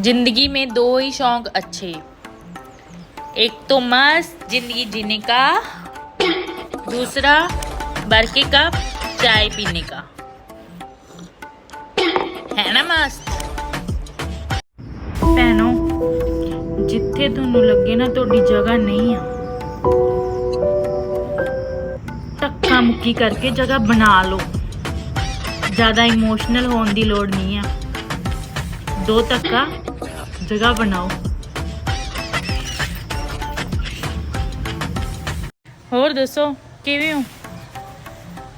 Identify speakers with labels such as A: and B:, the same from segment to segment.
A: जिंदगी में दो ही शौक अच्छे एक तो मस्त जिंदगी जीने का दूसरा भर के कप चाय पीने का है ना मस्त ਭੈਣੋ ਜਿੱਥੇ ਤੁਹਾਨੂੰ ਲੱਗੇ ਨਾ ਤੁਹਾਡੀ ਜਗ੍ਹਾ ਨਹੀਂ ਆ ਧੱਕਾ ਮੁੱਕੀ ਕਰਕੇ ਜਗ੍ਹਾ ਬਣਾ ਲਓ ਜ਼ਿਆਦਾ ਇਮੋਸ਼ਨਲ ਹੋਣ ਦੀ ਲੋੜ ਨਹੀਂ ਆ ਦੋ ਧੱਕਾ ਜਗ੍ਹਾ ਬਣਾਓ। ਹੋਰ ਦੱਸੋ, ਕਿਵੇਂ ਹੋ?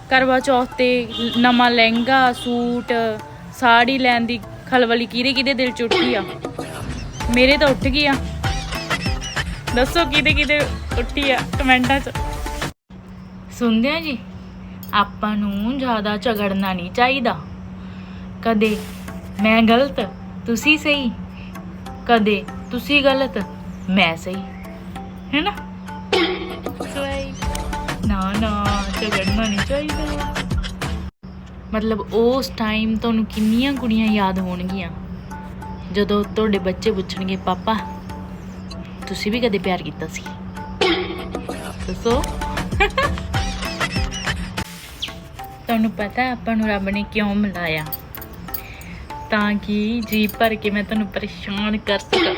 A: ਕਰਵਾ ਚੌਥ ਤੇ ਨਵਾਂ ਲਹਿੰਗਾ, ਸੂਟ, ਸਾੜੀ ਲੈਣ ਦੀ ਖਲਵਲੀ ਕਿਹਦੇ ਕਿਹਦੇ ਦਿਲ ਚ ਉੱਠੀ ਆ? ਮੇਰੇ ਤਾਂ ਉੱਠ ਗਈ ਆ। ਦੱਸੋ ਕਿਹਦੇ ਕਿਹਦੇ ਉੱਠੀ ਆ ਕਮੈਂਟਾਂ 'ਚ। ਸੁਣਦੇ ਆ ਜੀ, ਆਪਾਂ ਨੂੰ ਜ਼ਿਆਦਾ ਝਗੜਨਾ ਨਹੀਂ ਚਾਹੀਦਾ। ਕਦੇ ਮੈਂ ਗਲਤ ਤੁਸੀਂ ਸਹੀ? ਕਦੇ ਤੁਸੀਂ ਗਲਤ, ਮੈਂ ਸਹੀ। ਹੈ ਨਾ ਨਾ ਨਾ ਝਗੜਨਾ ਨਹੀਂ ਚਾਹੀਦਾ। ਮਤਲਬ ਉਸ ਟਾਈਮ ਤੁਹਾਨੂੰ ਕਿੰਨੀਆਂ ਕੁੜੀਆਂ ਯਾਦ ਹੋਣਗੀਆਂ? ਜਦੋਂ ਤੁਹਾਡੇ ਬੱਚੇ ਪੁੱਛਣਗੇ, ਪਾਪਾ, ਤੁਸੀਂ ਵੀ ਕਦੇ ਪਿਆਰ ਕੀਤਾ ਸੀ? ਦੱਸੋ। ਤੁਹਾਨੂੰ ਪਤਾ ਆਪਾਂ ਨੂੰ ਰੱਬ ਨੇ ਕਿਉਂ ਮਿਲਾਇਆ? ਤਾਂ ਕਿ ਜੀ ਭਰ ਕੇ ਮੈਂ ਤੁਹਾਨੂੰ ਪਰੇਸ਼ਾਨ ਕਰ ਸਕਾਂ।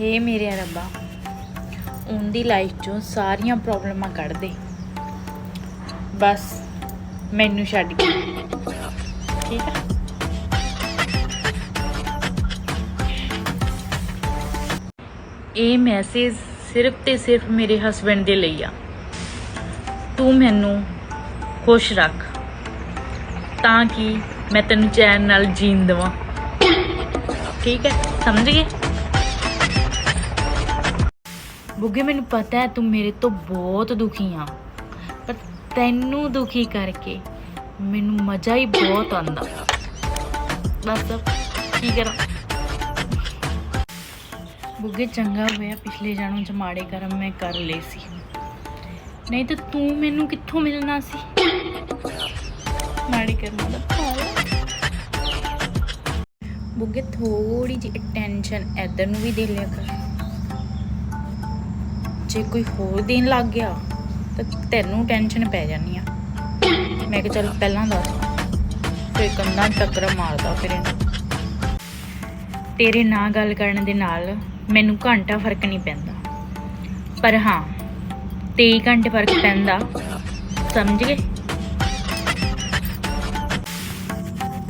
A: ਹੇ ਮੇਰੇ ਰੱਬਾ, ਉਹਦੀ ਲਾਈਫ ਚੋਂ ਸਾਰੀਆਂ ਪ੍ਰੋਬਲਮਾਂ ਕੱਢ ਦੇ। ਬਸ, ਮੈਨੂੰ ਛੱਡ ਕੇ। ਠੀਕ ਆ? ਇਹ ਮੈਸੇਜ ਸਿਰਫ ਤੇ ਸਿਰਫ ਮੇਰੇ ਹਸਬੰਡ ਦੇ ਲਈ ਆ। ਤੂੰ ਮੈਨੂੰ ਖੁਸ਼ ਰੱਖ। ਤਾਂ ਕਿ ਮੈਂ ਤੈਨੂੰ ਚੈਨ ਨਾਲ ਜੀਣ ਦੇਵਾਂ। ਠੀਕ ਹੈ? ਸਮਝ ਗਏ? ਬੁੱਗੇ, ਮੈਨੂੰ ਪਤਾ ਹੈ ਤੂੰ ਮੇਰੇ ਤੋਂ ਬਹੁਤ ਦੁਖੀ ਆ, ਪਰ ਤੈਨੂੰ ਦੁਖੀ ਕਰਕੇ ਮੈਨੂੰ ਮਜ਼ਾ ਹੀ ਬਹੁਤ ਆਉਂਦਾ। ਬਸ, ਕੀ ਕਰਾਂ? ਬੁੱਗੇ, ਚੰਗਾ ਹੋਇਆ ਪਿਛਲੇ ਜਨਮ ਚ ਮਾੜੇ ਕਰਮ ਮੈਂ ਕਰ ਲਏ ਸੀ। ਨਹੀਂ ਤਾਂ ਤੂੰ ਮੈਨੂੰ ਕਿੱਥੋਂ ਮਿਲਣਾ ਸੀ? ਮਾੜੇ ਬੁੱਗੇ ਥੋੜੀ ਜਿਹੀ ਟੈਨਸ਼ਨ ਇੱਧਰ ਨੂੰ ਵੀ ਦੇ ਲਿਆ ਕਰ ਜੇ ਕੋਈ ਹੋਰ ਦੇਣ ਲੱਗ ਗਿਆ ਤਾਂ ਤੈਨੂੰ ਟੈਨਸ਼ਨ ਪੈ ਜਾਣੀ ਆ ਮੈਂ ਕਿਹਾ ਚੱਲ ਪਹਿਲਾਂ ਦੱਸ ਫਿਰ ਕੰਨਾਂ 'ਚ ਟੱਕਰ ਮਾਰਦਾ ਫਿਰ ਤੇਰੇ ਨਾਲ ਗੱਲ ਕਰਨ ਦੇ ਨਾਲ ਮੈਨੂੰ ਘੰਟਾ ਫ਼ਰਕ ਨਹੀਂ ਪੈਂਦਾ ਪਰ ਹਾਂ 23 ਘੰਟੇ ਫ਼ਰਕ ਪੈਂਦਾ ਸਮਝ ਗਏ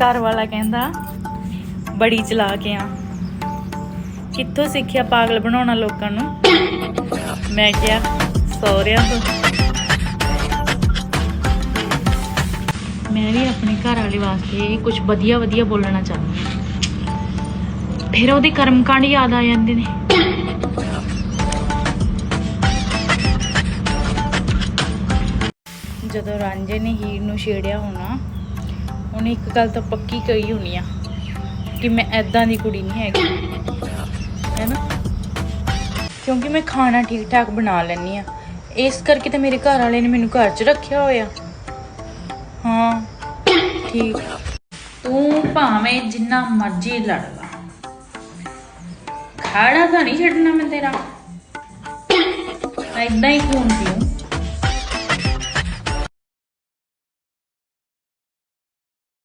A: ਘਰ ਵਾਲਾ ਕਹਿੰਦਾ, ਬੜੀ ਚਲਾ ਕੇ ਆ। ਕਿੱਥੋਂ ਸਿੱਖਿਆ ਪਾਗਲ ਬਣਾਉਣਾ ਲੋਕਾਂ ਨੂੰ? ਮੈਂ ਕਿਹਾ, ਸਹੁਰਿਆਂ ਤੋਂ। ਮੈਂ ਵੀ ਆਪਣੇ ਘਰ ਵਾਲੇ ਵਾਸਤੇ ਕੁਝ ਵਧੀਆ ਵਧੀਆ ਬੋਲਣਾ ਚਾਹੁੰਦੀ ਹਾਂ ਫਿਰ ਉਹਦੇ ਕਰਮ ਕਾਂਡ ਯਾਦ ਆ ਜਾਂਦੇ ਨੇ। ਜਦੋਂ ਰਾਂਝੇ ਨੇ ਹੀਰ ਨੂੰ ਛੇੜਿਆ ਹੋਣਾ ਉਹਨੇ ਇੱਕ ਗੱਲ ਤਾਂ ਪੱਕੀ ਕਹੀ ਹੋਣੀ ਆ ਕਿ ਮੈਂ ਐਦਾਂ ਦੀ ਕੁੜੀ ਨਹੀਂ ਹੈਗੀ। ਹੈਨਾ? ਕਿਉਂਕਿ ਮੈਂ ਖਾਣਾ ਠੀਕ ਠਾਕ ਬਣਾ ਲੈਂਦੀ ਆ। ਇਸ ਕਰਕੇ ਤਾਂ ਮੇਰੇ ਘਰ ਵਾਲੇ ਨੇ ਮੈਨੂੰ ਘਰ 'ਚ ਰੱਖਿਆ ਹੋਇਆ। ਹਾਂ, ਠੀਕ। ਤੂੰ ਭਾਵੇਂ ਜਿੰਨਾ ਮਰਜ਼ੀ ਲੜ ਲਾ। ਖਾੜਾ ਤਾਂ ਨਹੀਂ ਛੱਡਣਾ ਮੈਂ ਤੇਰਾ। ਐਦਾਂ ਹੀ ਖੂਨ ਪੀਉਂ